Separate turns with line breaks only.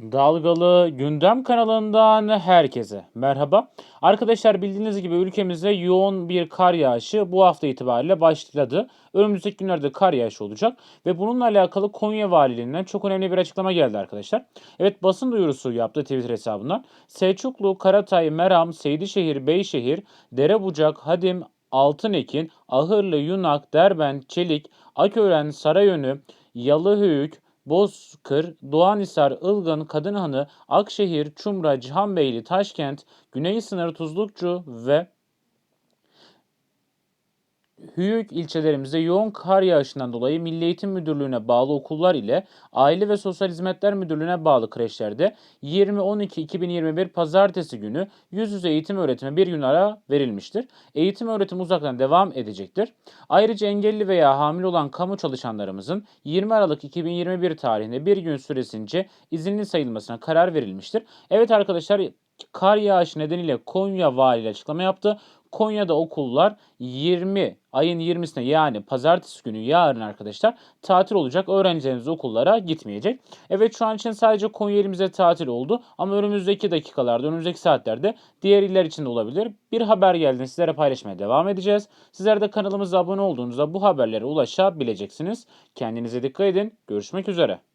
Dalgalı Gündem kanalından herkese merhaba. Arkadaşlar bildiğiniz gibi ülkemizde yoğun bir kar yağışı bu hafta itibariyle başladı. Önümüzdeki günlerde kar yağışı olacak ve bununla alakalı Konya Valiliğinden çok önemli bir açıklama geldi arkadaşlar. Evet basın duyurusu yaptı Twitter hesabından. Selçuklu, Karatay, Meram, Seydişehir, Beyşehir, Derebucak, Hadim, Altınekin, Ahırlı, Yunak, Derbent, Çelik, Akören, Sarayönü, Yalıhöyük, Bozkır, Doğanhisar, Ilgın, Kadınhanı, Akşehir, Çumra, Cihanbeyli, Taşkent, Güney Sınır, Tuzlukçu ve Hüyük ilçelerimizde yoğun kar yağışından dolayı Milli Eğitim Müdürlüğü'ne bağlı okullar ile Aile ve Sosyal Hizmetler Müdürlüğü'ne bağlı kreşlerde 20-12-2021 pazartesi günü yüz yüze eğitim öğretime bir gün ara verilmiştir. Eğitim öğretim uzaktan devam edecektir. Ayrıca engelli veya hamile olan kamu çalışanlarımızın 20 Aralık 2021 tarihinde bir gün süresince izinli sayılmasına karar verilmiştir. Evet arkadaşlar kar yağışı nedeniyle Konya Valiliği açıklama yaptı. Konya'da okullar 20 ayın 20'sine yani pazartesi günü yarın arkadaşlar tatil olacak. Öğrencilerimiz okullara gitmeyecek. Evet şu an için sadece Konya elimizde tatil oldu ama önümüzdeki dakikalarda, önümüzdeki saatlerde diğer iller için de olabilir. Bir haber geldiğinde sizlere paylaşmaya devam edeceğiz. Sizler de kanalımıza abone olduğunuzda bu haberlere ulaşabileceksiniz. Kendinize dikkat edin. Görüşmek üzere.